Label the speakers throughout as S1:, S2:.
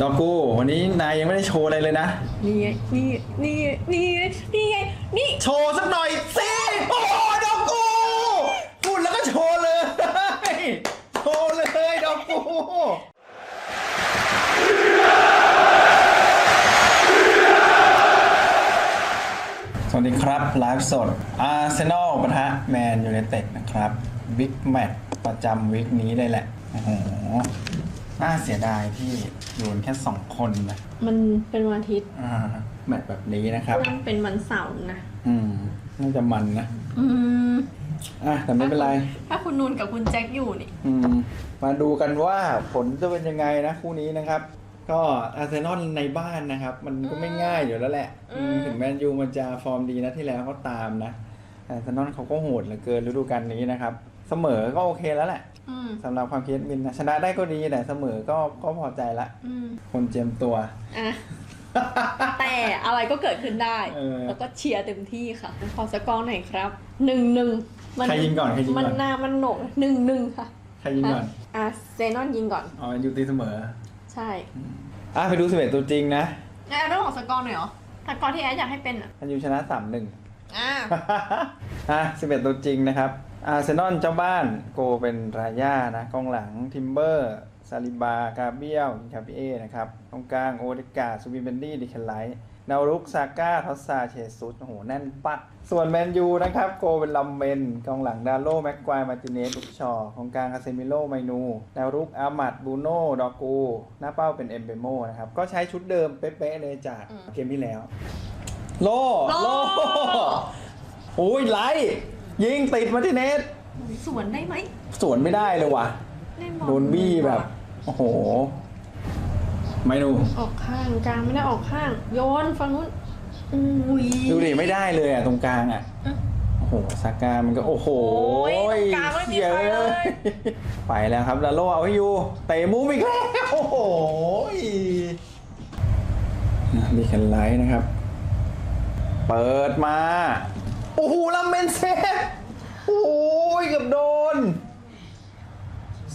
S1: ดอกกูวันนี้นายยังไม่ได้โชว์อะไรเลยนะ
S2: นี่ไงนี่นี่นี่นี่ไงนี่
S1: โชว์สักหน่อยสิโอ้โหดอกกูพูดแล้วก็โชว์เลย โชว์เลยดอกกูสวัสดีครับไลฟ์สดอาร์เซนอลปะทะแมนยู i นเต็ดนะครับ บิ๊กแมตช์ประจำวีคนี้เลยแหละโอ้โห น่าเสียดายที่อยู่กันแค่สองคนนะ
S2: มันเป็นวันอาทิตย์
S1: อ่าแมตช์แบบนี้นะครับ
S2: มันเป็นวันเสาร์นะ
S1: อืมน่าจะมันนะ
S2: อืม
S1: อะแต่ไม่เป็นไร
S2: ถ้าคุณนูนกับคุณแจ็คอยู่นี่
S1: อืม มาดูกันว่าผลจะเป็นยังไงนะคู่นี้นะครับ ก็อาร์เซนอลในบ้านนะครับ มันก็ไม่ง่ายอยู่แล้วแหละ
S2: อืม
S1: อืมถึงแมนยูมันจะฟอร์มดีนะที่แล้วก็ตามนะแต่อาร์เซนอลเขาก็โหดเหลือเกินฤดูกาลนี้นะครับ เสมอก็โอเคแล้วแหละ
S2: อืม
S1: สำหรับความคิดมินนะชนะได้ก็ดีแต่เสมอก็ก็พอใจละ
S2: อืม
S1: คนเจียมตัว
S2: อะแต่อะไรก็เกิดขึ้นได้
S1: เออ
S2: แล้วก็เชียร์เต็มที่ค่ะขอสกอร์หน่อยครับหนึ่งหนึ่งมั
S1: ใครยิงก่อนใครยิงก่อน
S2: มันนามันโหนกหนึ่งหนึ่งค่ะ
S1: ใครยิงก่อน
S2: อะเซนอนยิงก่อน
S1: อ๋อยูตีเสมอ
S2: ใช่
S1: อะไปดูสิบเอ็ดตัวจริงนะ
S2: แอดเรื่องของสกอร์หน่อยเหรอสกอร์ที่แอดอยากให้เป็นอะ
S1: มันยูชนะสามหนึ่ง
S2: อะ
S1: อะสิบเอ็ดตัวจริงนะครับ อาร์เซนอลเจ้าบ้านโกเป็นราย่านะกองหลังทิมเบอร์ซาลิบากาเบียลคาปิเอนะครับตรงกลางโอเดกาซูบิเบนดี้ดิเคลไลท์ดาวรุกซาก้าทอสซาเชซุสโอ้โหแน่นปัด ส่วนแมนยูนะครับ โกเป็นลัมเบนกองหลังดาโลแม็กควายมาติเนสลุกชอของกลางคาเซมิโลไมนูดาวรุกอามัดบูโน่ดอกูหน้าเป้าเป็นเอมเบโมนะครับ ก็ใช้ชุดเดิมเป๊ะๆเลยจากเกมที่แล้ว โล โลโอ้ยไลท์ ยิงติดมาที่เนต
S2: สวนได้ไหม
S1: สวนไม่ได้เลยว่ะ
S2: เล่บอล
S1: โดนบี้แบบ โอ้โห ไม่ดู
S2: ออกข้างกลางไม่ได้ออกข้าง โยนฝั่งนู้นอุ้ย
S1: ดูดิไม่ได้เลยอะตรงกลางอะ
S2: อะ
S1: โอ้โหซาก้ามันก็โอ้โห
S2: โอ้ยตรงกลางไม่มีใครเลย
S1: ไปแล้วครับลาโลเอาให้อยู่เตะมุมอีกแล้วโอ้โหดีแคนไลท์นะครับ เปิดมา โอ้โหลำเมนเซฟโอ้ยเกือบโดน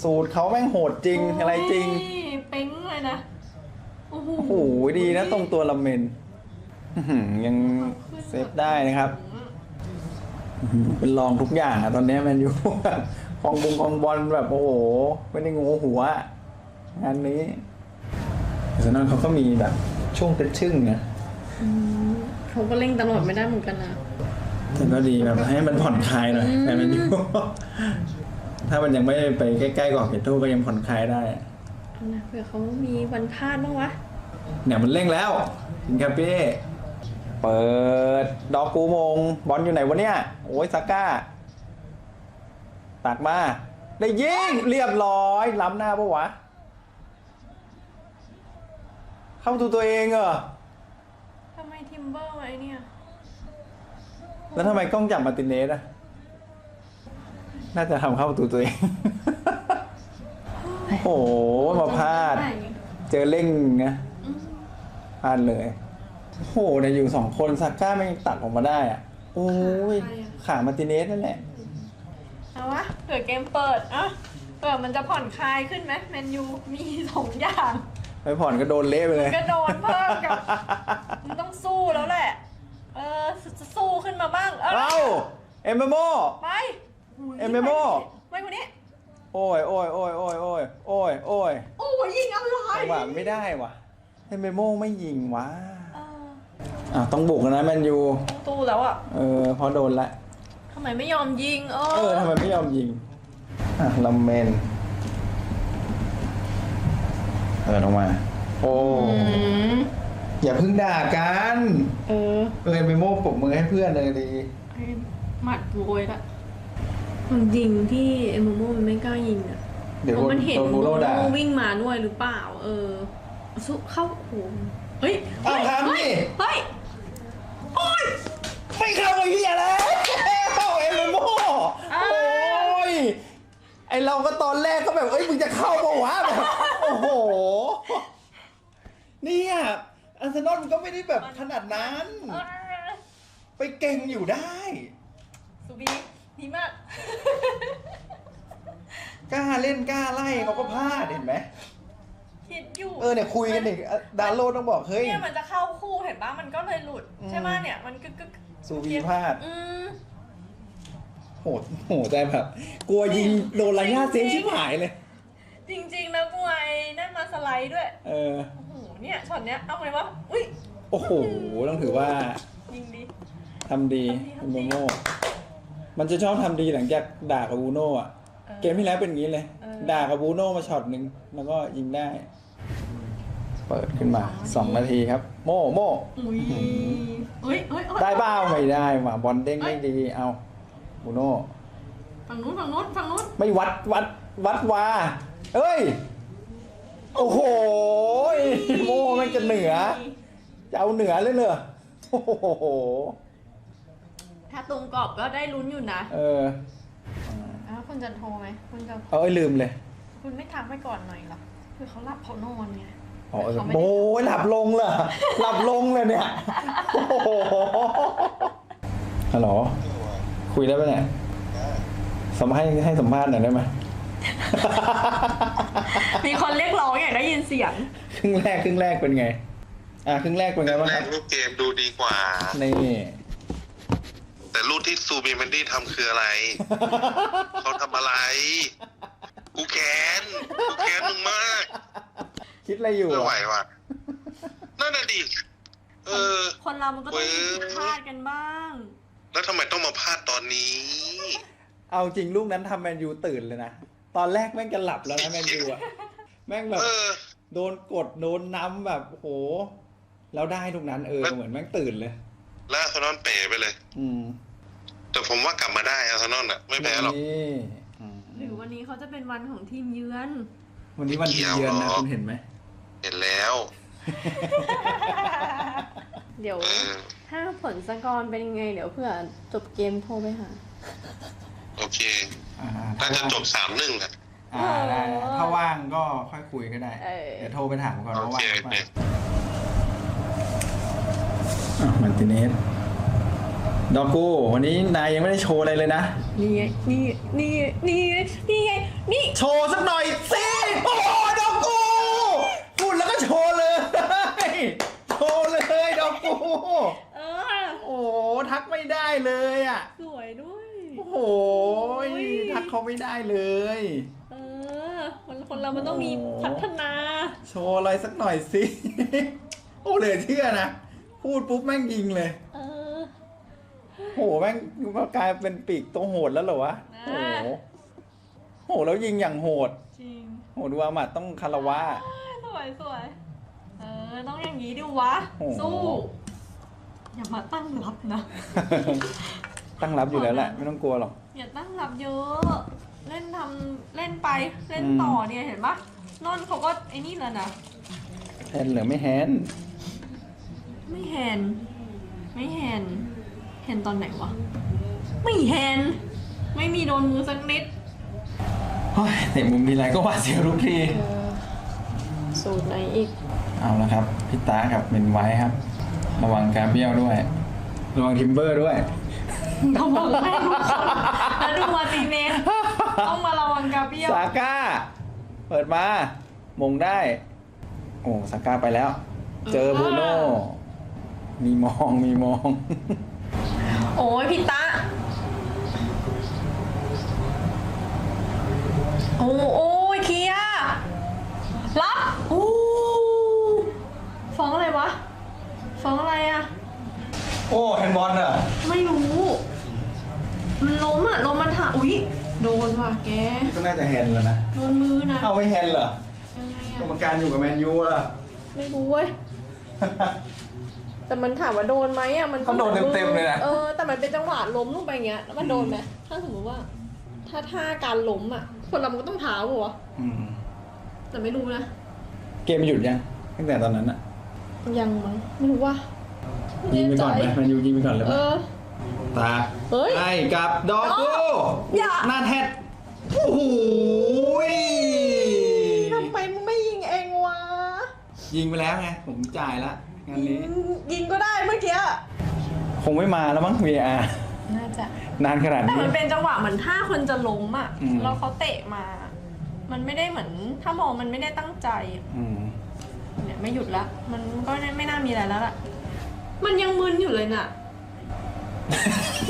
S1: สูตรเขาแม่งโหดจริงอะไรจริง
S2: โอ้ยเป้งเลยนะ โอ้โห
S1: โอ้โหดีนะตรงตัวลำเมนอื้อหือยังเซฟได้นะครับอื้อหือเป็นรองทุกอย่างอะตอนนี้แมนยูคองบุงคองบอลแบบโอ้โห ไม่ได้งูหัวงานนี้อาร์เซนอลเขาก็มีแบบช่วงเต็ดชึ่งนะ
S2: อืมเขาก็เล่งตลอดไม่ได้เหมือนกันนะ
S1: แต่ก็ดีแบบให้มันผ่อนคลายหน่อยแต่แมนยูถ้ามันยังไม่ไปใกล้ๆกรอบเขตโทษก็ยังผ่อนคลายได้
S2: เอานะเผื่อเขามีวันพลาดบ้างวะ
S1: เนี่ยมันเร่งแล้วอินคาเป้เปิด ดอกกูมง บอลอยู่ไหนวะเนี่ย โอ้ยซาก้าตักมา ได้ยิงเรียบร้อย ล้ำหน้าปะวะ เข้าประตูตัวเองเหรอ
S2: ทำไมทิมเบอร์ไว้เนี่ย
S1: แล้วทำไมกล้องจับมาร์ตินเนสอะน่าจะทำเข้าประตูตัวเอง โอ้โห มาพลาด เจอเร่งนะ
S2: อืม
S1: พลาดเลย โอ้โหเนี่ยอยู่สองคนซาก้าไม่ตัดออกมาได้อะโอ้ย ขามาร์ติเนสนั่นแหละ
S2: เอาวะเผื่อเกมเปิดอะเผื่อมันจะผ่อนคลายขึ้นไหมแมนยูมีสองอย่าง
S1: ไปผ่อนก็โดนเละไปเลย
S2: ก็โดนเพิ่มกับ มึงต้องสู้แล้วแหละ เออจะสู้ขึ้นมาบ้าง เอ
S1: เอ้า
S2: อ
S1: เอ็มเบโม
S2: ไป
S1: เอ็มเบโม่
S2: ไม่คนนี้
S1: โอ้ยโอ้ยโอ้ยโอ้ยโอ้ยโอ้ยโอ้ย
S2: โอ้ยยิงอะไร
S1: จังหวะไม่ได้ว่ะเอ็มเบโมไม่ยิงวะ
S2: เออ
S1: อะต้องบุกนะแมนยู
S2: ต้องตู้แล้วอะ
S1: เออเพอโดนละ
S2: ทำไมไม่ยอมยิงเอ
S1: เออ
S2: อ
S1: ทำไมไม่ยอมยิงอะลำเมนเออลงมา โอ้
S2: อืม
S1: อย่าเพิ่งด่ากัน
S2: เออ
S1: เออเอ็มเบโมปรบมือให้เพื่อนเลยดี
S2: ไอ้หมัดโวยละความจริงที่เอมโมมันไม่กล้ายิงอะ
S1: เดี๋ยว
S2: เพราะมันเห็น
S1: โดน
S2: โม
S1: บูโรด่า
S2: วิ่งมาด้วยหรือเปล่า เออสู้เข้าโอ้โหเฮ้ย
S1: เอา
S2: เฮ้ย
S1: ทำดิ
S2: เฮ้ยเฮ้ย
S1: โอ้ยไม่เข้าไอ้เหี้ยแล้วเอ็มเบโมโอ้ยไอเราก็ตอนแรกก็แบบเอ้ยมึงจะเข้าปะวะแบบโอ้โหเนี่ย อาร์เซนอลมันก็ไม่ได้แบบขนาดนั้น
S2: เออ
S1: ไปเก่งอยู่ได้
S2: สุบีดีมาก
S1: กล้าเล่นกล้าไล่เขาก็พลาดเห็นไหม
S2: ทีคิดอยู่
S1: เออเนี่ยคุยกันอีกอะดาโลต้องบอกเฮ้ย
S2: เนี่ยมันจะเข้าคู่เห็นปะมันก็เลยหลุด
S1: อืม
S2: ใช่ไหมเนี่ยมันกึกกึก
S1: สูวีพลาด
S2: อืม
S1: โหดโหดใจแบบ กลัวยิงโดนไรย่าเซฟชิบหายเลย
S2: จริงๆแล้วกูไอ้นั่นมาสไลด์ด้วย
S1: เออ
S2: โอ้โห เนี่ยช็อตเนี้ยเอาไงวะอุ้ย
S1: โอ้โหต้องถือว่า
S2: ยิงดี
S1: ทำดี
S2: ทำ
S1: คุณ
S2: ดี
S1: โมโม่มันจะชอบทำดีหลังจากด่ากับบูโน่อะ
S2: ออ
S1: เกมที่แล้วเป็นอย่างนี้เลย
S2: เออ
S1: ด่ากับบูโน่มาช็อตหนึ่งแล้วก็ยิงได้ เปิดขึ้นมาสองนาทีครับ โม่โม่
S2: อุ้ยเฮ้ยเฮ้ยเฮ้ย
S1: ได้เปล่าไม่ได้ว่ะบอลเด้งไม่ดีเอาบูโน่
S2: ฝั่งนู้นฝั่งนู้นฝั่งนู้น
S1: ไม่วัดวัดวัดวาเอ้ย โอ้โหโม่แม่งจะเหนือ จะเอาเหนือเลยเหรอโอ้โห
S2: ถ้าตุงกรอบก็ได้ลุ้นอยู่นะ
S1: เออ
S2: อ้าวคุณจะโทรไหมคุณจะ
S1: เอาไอ้ยลืมเลย
S2: คุณไม่ทักไปก่อนหน่อยเหรอคือเขาหลับเขานอนไง
S1: อ๋อเออ
S2: เขาไม่ได้
S1: โอ้ยหลับลงเหรอหลับลงเลยเนี่ย โอ้โห ฮัลโหล คุยได้ปะเนี่ยสัมภาษณ์ให้สัมภาษณ์หน่อยได้ไหม
S2: มีคนเรียกร้องอยากได้ยินเสียง
S1: ครึ่งแรกครึ่งแรกเป็นไง อะครึ่งแรกเป็นไงบ้าง
S3: แร
S1: ครั
S3: ก
S1: บ
S3: รูปเกมดูดีกว่า
S1: นี่
S3: แต่รูปที่ซูบิมันดี้ทำคืออะไร เขาทำอะไร กูแค้นกูแค้นมึงมาก
S1: คิดอะไรอยู่
S3: ไม่ไหว
S1: อะ
S3: ว่ะนั่นน่ะดิเออ
S2: คนเรามันก็ต้องมี
S3: เว้ย
S2: ผิดพลาดกันบ้าง
S3: แล้วทำไมต้องมาพลาดตอนนี้
S1: เอาจริงลูกนั้นทำแมนยูตื่นเลยนะ ตอนแรกแม่งจะหลับแล้วนะแมนยูอะแม่งแบบ
S3: เออ
S1: โดนกดโดนน้ำแบบโอ้โหแล้วได้ลูกนั้นเออเหมือนแม่งตื่นเลย
S3: แล้วอาร์เซนอนเป๋ไปเลย
S1: อืม
S3: แต่ผมว่ากลับมาได้อาร์เซนอลอะไม่แพ้หรอก
S1: นี่อืม
S2: หรือวันนี้เขาจะเป็นวันของทีมเยือน
S1: วันนี้วันที่เยือนนะ
S3: เกี่ยวหรอ
S1: คุณเห็นไหม
S3: เห็นแล้ว
S2: เดี๋ยว
S3: เออ
S2: ถ้าผลสกอร์เป็นยังไง เดี๋ยวเพื่อจบเกมโทรไปหา
S3: โอเค
S1: อ่า
S3: น่าจะจบสามหนึ่งอะ
S1: อ่าได้ได้ถ้าว่างก็ค่อยคุยก็ได้
S2: เออ
S1: เดี๋ยวโทรไปถามก่อน
S3: โอ
S1: ว่า
S3: เค
S1: ว่างหรือ
S3: โอ
S1: เป
S3: เค
S1: ล่าอะมันติเนสดอกกูวันนี้นายยังไม่ได้โชว์อะไรเลยนะ
S2: นี่ไงนี่นี่นี่นี่ไงนี่
S1: โชว์สักหน่อยสิโอ้โหดอกกูพูดแล้วก็โชว์เลย โชว์เลยดอกกู
S2: เออ
S1: โอ้โหทักไม่ได้เลยอะ
S2: สวยด้วย
S1: โอ้โหทักเขาไม่ได้เลย
S2: เออคนคนเรามันต้องมี
S1: โอ้
S2: พัฒนา
S1: โชว์อะไรสักหน่อยสิ โอ้เหลยเชื่อนะ พูดปุ๊บแม่งยิงเลย
S2: เออ
S1: โหแม่งกลายเป็นปีกตัวโหดแล้วเหรอวะ โอ้โหโหแล้วยิงอย่างโหด
S2: จริง
S1: โหดูอามัดต้องคารวะ
S2: สวยสวย เออ ต้องอย่างนี้ดิวะ
S1: โอ้โห
S2: สู้ อย่ามาตั้งรับนะ
S1: ตั้งรับอยู่แล้วแหละไม่ต้องกลัวหรอก
S2: อย่าตั้งรับเยอะ เล่นทำเล่นไปเล่น
S1: อืม
S2: ต่อเนี่ยเห็นปะนอนเขาก็ไอ้นี่แล้วนะ
S1: แฮนหรือไม่แฮน
S2: ไม่เห็น ไม่เห็น เห็นตอนไหนวะ ไม่เห็น ไม่มีโดนมือสักนิด
S1: เฮ้ยเตะมุมทีไรก็หวาดเสียวทุกที
S2: สูตรไหนอีก
S1: เอาละครับพี่ตากับเมนไว้ครับ ระวังการเบี้ยวด้วย ระวังทิมเบอร์ด้วย
S2: ต้องบอกให้ทุกคนแล้วดูมาร์ติเนสต้องมาระวังกาเบียล
S1: ซาก้า เปิดมา มงได้ โอ้ซาก้าไปแล้ว เจอบูโน่มีมองมีมอง
S2: โอ้ยพี่ตะโอ้โอ้ยเคลียร์รับอู้ฟ้องอะไรวะ ฟ้องอะไรอะ
S1: โอ้แฮนด์บอลเหรอ
S2: ไม่รู้ มันล้มอะล้มมันถาอุ๊ยโดนว่ะแก
S1: ก็น่าจะแฮนด์แล้วนะ
S2: โดนมือนะ
S1: เอาไม่แฮนด์เหรอ
S2: ยังไง
S1: กรรม
S2: อะ
S1: การอยู่กับแมนยูล่ะ
S2: ไม่รู้เว้ย แต่มันถามว่าโดนไหมอะมันก็
S1: เขาโดนเต็มๆเลยนะ
S2: เออแต่มันเป็นจังหวะล้มลงไปอย่างเงี้ยแล้วมันโดนไหมถ้าสมมติว่า ถ้าท่าการล้มอะคนเรามันก็ต้องเท้าปะวะ
S1: อืม
S2: แต่ไม่รู้นะ
S1: เกมหยุดยังตั้งแต่ตอนนั้นอะ
S2: ยังมั้งไม่รู้ว่า
S1: ยิงไปก่อนไหมแมนยูยิงไปก่อนเลยไห
S2: เอ
S1: ม
S2: อ
S1: ตา
S2: เฮ้ย
S1: ไอ้กับดอกโก้
S2: อย่า
S1: หน้าแทดโอ้โหย
S2: ทำไมมึงไม่ยิงเองวะ
S1: ยิงไปแล้วไง ผมจ่ายละงานนี้
S2: ยิงก็ได้เมื่อกี้
S1: คงไม่มาแล้วมั้ง VR
S2: น่าจะ
S1: นานขนาด
S2: แต่
S1: นี้
S2: มันเป็นจังหวะเหมือนท่าคนจะล้มอะ
S1: อืม
S2: แล้วเขาเตะมา มันไม่ได้เหมือน ถ้ามองมันไม่ได้ตั้งใจ
S1: อืม
S2: เนี่ยไม่หยุดละ มันก็ไม่น่ามีอะไรแล้วล่ะ มันยังมึนอยู่เลยน่ะ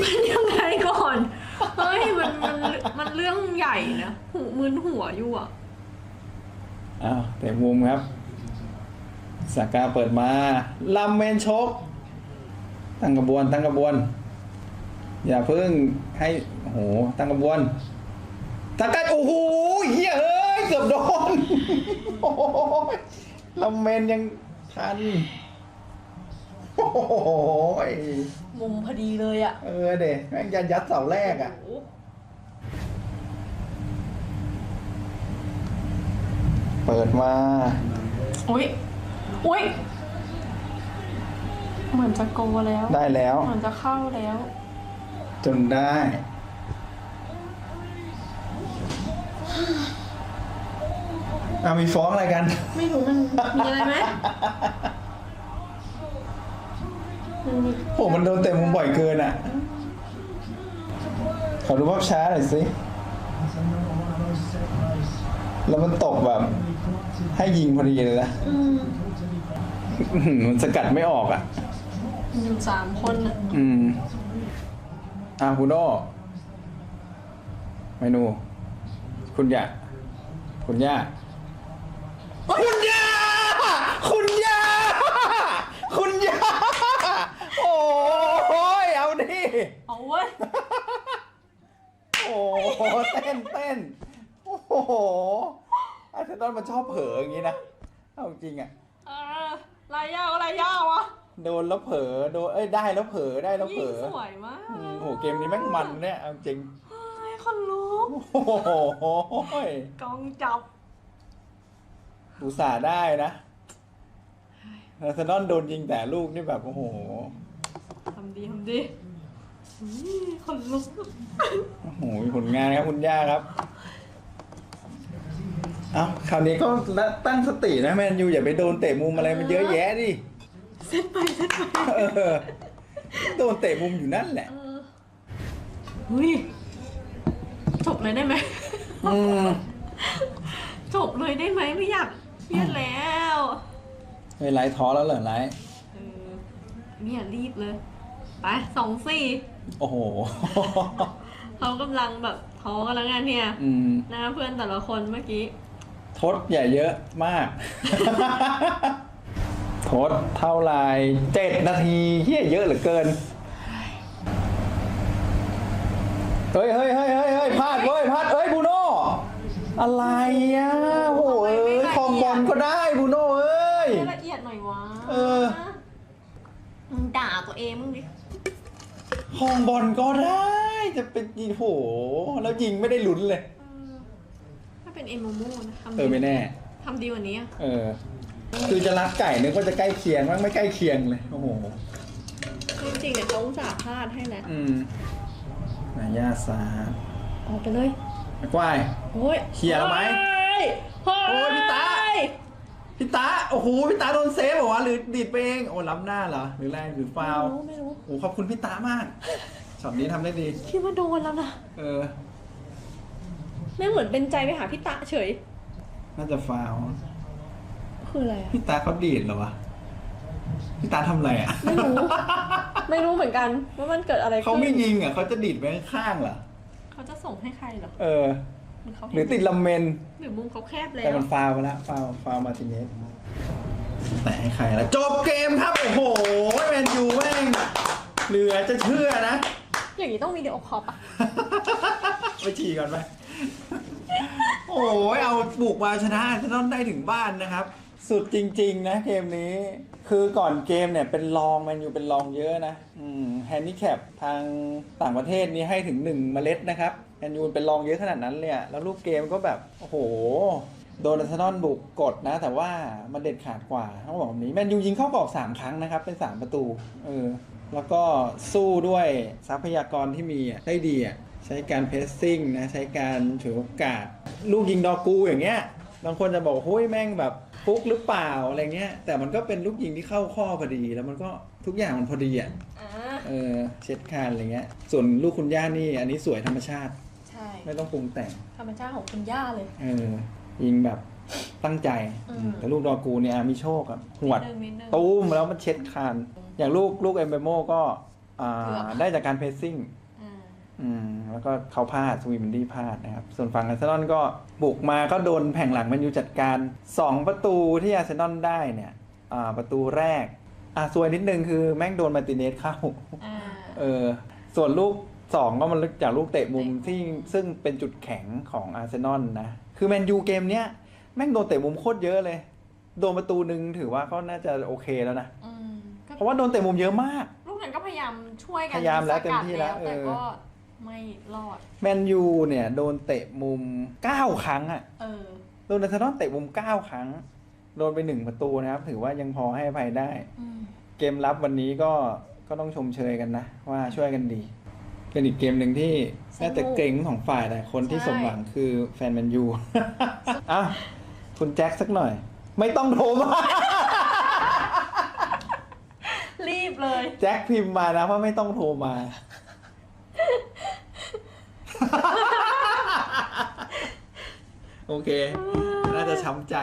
S2: มันยังไงก่อนเฮ้ยมันมันมันเรื่องใหญ่นะหูมึนหัวอยู่อะ
S1: อ้าวแต่มุมครับสากาเปิดมาลำเมนชก ตั้งกระบวนตั้งกระบวน อย่าเพิ่งให้โอ้โหตั้งกระบวนสากาโอ้โหเฮียเอ้ยเกือบโดนโอ้โหลำเมนยังทัน โอ้โห
S2: มุมพอดีเลยอะ
S1: เออเด็แม่งยันยัดเสาแรกอะเปิดมา
S2: อุ้ยอุ้ยเหมือนจะโกแล้ว
S1: ได้แล้ว
S2: เหมือนจะเข้าแล้ว
S1: จนได้เอามีฟ้องอะไรกัน
S2: ไม่รู้มันมีอะไรไหม มันมี
S1: โหมันโดนเตะมุมบ่อยเกินอะ ขอดูภาพช้าหน่อยสิ แล้วมันตกแบบ ให้ยิงพอดีเลยนะ
S2: อืม
S1: อื้อหือมันสกัดไม่ออกอะ
S2: มีอยู่สามคนอะ
S1: อืมอะคุณโอเมนู คุณย่าคุณย่าคุณย่าคุณย่าคุณย่าโอ้ยเอาดิ
S2: เอาเว้ย
S1: โอ้โหเต้นเต้นโอ้โหอาร์เซนอลมันชอบเผลออย่างนี้นะเอาจริงอะ
S2: เออลายยาวลายยาววะ
S1: โดนแล้วเผลอโดนเอ้ยได้แล้วเผลอได้แล้วเผล
S2: ยิ่ง
S1: อ
S2: สวยมาก
S1: อืมโอ้โหเกมนี้แม่งมันเนี่ยเอาจริง
S2: เฮ้ยคนลุก
S1: โอ้โห
S2: กองจับ
S1: อุตส่าห์ได้นะอาร์เซนอลโดนยิงแต่ลูกนี่แบบโอ้โห
S2: ทำดี ทำดีอุ๊ย คนลุก
S1: โอ้โหมีผลงานครับคุณย่าครับ เอาคราวนี้ก็ตั้งสตินะแมนยูอย่าไปโดนเตะมุมอะไรมันเยอะแยะดิ
S2: เซ็ตไปเซ็ตไป
S1: เออโดนเตะมุมอยู่นั่นแหละ
S2: เอออุ้ยจบเลยได้ไหม
S1: อืม
S2: จบเลยได้ไหมไม่อยากเครียดแล้ว
S1: เฮ้ยไลท์ท้อแล้วเหรอไลท์
S2: เออเนี่ยรีบเลย ไปสองสี่
S1: โอ้โห
S2: เขากำลังแบบท้อกันแล้วไงเนี่ย
S1: อืม
S2: หน้าเพื่อนแต่ละคนเมื่อกี้
S1: ทดอย่าเยอะมาก ทดเท่าไหรเจ็ดนาทีเฮียเยอะเหลือเกิน เฮ้ยเฮ้ยเฮ้ยเฮ้ยเฮ้ยพลาดเว้ยพลาดเอ้ยบูโน่อะไรอะโอ้ย
S2: ทำไมไม่ละเอียด
S1: คองบอลก็ได้บูโน่เอ้ย
S2: ให้ละเอียดหน่อยวะ
S1: เออ
S2: มึงด่าตัวเองมึงดิ
S1: คองบอลก็ได้ จะเป็นยิงโห แล้วยิงไม่ได้ลุ้นเลย
S2: เออถ้าเป็นเอ็มโมโม่นะทำ
S1: เออไม่แน่
S2: ทำดีกว่านี้อะ
S1: เออ คือจะรักไก่นึกว่าจะใกล้เคียงมั้งไม่ใกล้เคียงเลย โอ้โห
S2: จริงๆเนี่ยเขาอุตส่าห์พลาดให้แล้ว
S1: อืมนายาซา
S2: ออกไปเลย
S1: ไอ้กวาย
S2: โอ้ย
S1: เคลียร์แล้วไหม
S2: เฮ้ย
S1: โอ้ยพี่ตา พี่ตาโอ้โหพี่ตาโดนเซฟเหรอวะหรือดีดไปเองโอ้ล้ำหน้าเหรอหรืออะไรหรือฟาวล์
S2: ไม่รู้ไม่รู้
S1: โอ้ขอบคุณพี่ตามากช็อตนี้ทำได้ดี
S2: คิดว่าโดนแล้วนะ
S1: เออ
S2: ไม่เหมือนเป็นใจไปหาพี่ตาเฉย
S1: น่าจะฟาวล์
S2: คืออะไรอะ
S1: พี่ตาเขาดีดเหรอวะพี่ตาทำอะไรอะ
S2: ไม่รู้ ไม่รู้เหมือนกันว่ามันเกิดอะไรขึ้น
S1: เขาไม่ยิงอะเขาจะดีดไปข้างๆเหรอ
S2: เขาจะส่งให้ใครเหรอ
S1: เออ
S2: หรือเขา
S1: หรือติดลำเมน
S2: หรือมุมเขาแคบแล้
S1: แต่
S2: ว
S1: มันฟาวล์ไปแล้วฟาวล์ฟาวล์มาร์ติเนสแต่ให้ใครแล้วจบเกมครับ โอ้โหแมนยูแม่งเหลือจะเชื่อนะ
S2: อย่างนี้ต้องวิดีโอคอลปะ
S1: ไปฉี่ก่อนไป โอ้ยเอาบุกมาชนะอาร์เซนอลได้ถึงบ้านนะครับ สุดจริง ๆ นะเกมนี้ คือก่อนเกมเนี่ยเป็นรองแมนยูเป็นรองเยอะนะแฮนดิแคปทางต่างประเทศนี้ให้ถึง 1 เมล็ดนะครับแมนยูเป็นรองเยอะขนาดนั้นเลยอะแล้วรูปเกมก็แบบ โอ้โห โดนอาร์เซนอลบุกกดนะ แต่ว่ามันเด็ดขาดกว่าต้องบอกแบบนี้แมนยูยิงเข้ากรอบ3 ครั้งนะครับ เป็น 3 ประตูเออแล้วก็สู้ด้วยทรัพยากรที่มีได้ดีใช้การเพรสซิ่งนะใช้การถือโอกาส ลูกยิงดอกูอย่างเงี้ย บางคนจะบอกเฮ้ยแม่งแบบฟุกหรือเปล่าอะไรเงี้ย แต่มันก็เป็นลูกยิงที่เข้าข้อพอดี แล้วมันก็ทุกอย่างมันพอดีอะ
S2: อ่า
S1: เออเช็ดคานอะไรเงี้ย ส่วนลูกคุณย่านี่อันนี้สวยธรรมชาติ
S2: ใช่ใช่
S1: ไม่ต้องปรุงแต่ง
S2: ธรรมชาติของคุณย่าเลย
S1: เออยิงแบบตั้งใจ
S2: อืม
S1: แต่ลูกดอกูเนี่ยมีโชคอะหวด
S2: นิดนึงนิดนึง
S1: ตุ้มแล้วมันเช็ดคาน อย่างลูกลูกเอมเบโมก็อ่า
S2: เกือบ
S1: ได้จากการเพรสซิ่ง
S2: อ่า
S1: อืมแล้วก็เขาพลาดสวีมันดี้พลาดนะครับ ส่วนฝั่งอาร์เซนอลก็บุกมาก็โดนแผงหลังแมันยูจัดการ 2 ประตูที่อาร์เซนอลได้เนี่ยอ่าประตูแรกอะซวยนิดนึงคือแม่งโดนมาร์ติเนสเข้า
S2: อ่า
S1: เออส่วนลูก 2 ก็มันจากลูกเตะมุม
S2: เตะมุม
S1: ที่ซึ่งเป็นจุดแข็งของอาร์เซนอลนะ คือแมนยูเกมเนี้ยแม่งโดนเตะมุมโคตรเยอะเลย โดนประตูหนึ่งถือว่าก็น่าจะโอเคแล้วนะ
S2: อืมก็
S1: เพราะว่าโดนเตะมุมเยอะมาก
S2: ลูกนั้นก็พยายามช่วยกัน
S1: พยายามแล้ว
S2: สกัด
S1: เต็มที่แล้ว
S2: แต่
S1: เออ
S2: ก็ ไม่รอด
S1: แมนยูเนี่ยโดนเตะมุม 9 ครั้งอะ
S2: เออ
S1: โดนอาร์เซนอลเตะมุม 9 ครั้ง โดนไปหนึ่งประตูนะครับ ถือว่ายังพอให้อภัยได้
S2: อืม
S1: เกมรับวันนี้ก็ก็ต้องชมเชยกันนะ ว่าช่วยกันดี เป็นอีกเกมหนึ่งที่น่าจะเกรงของฝ่ายแต่คนที่สมหวังคือแฟนแมนยู อะคุณแจ็คสักหน่อย ไม่ต้องโทรมา
S2: รีบเลย
S1: แจ็คพิมพ์มานะว่าไม่ต้องโทรมา โอเค น่าจะช้ำใจ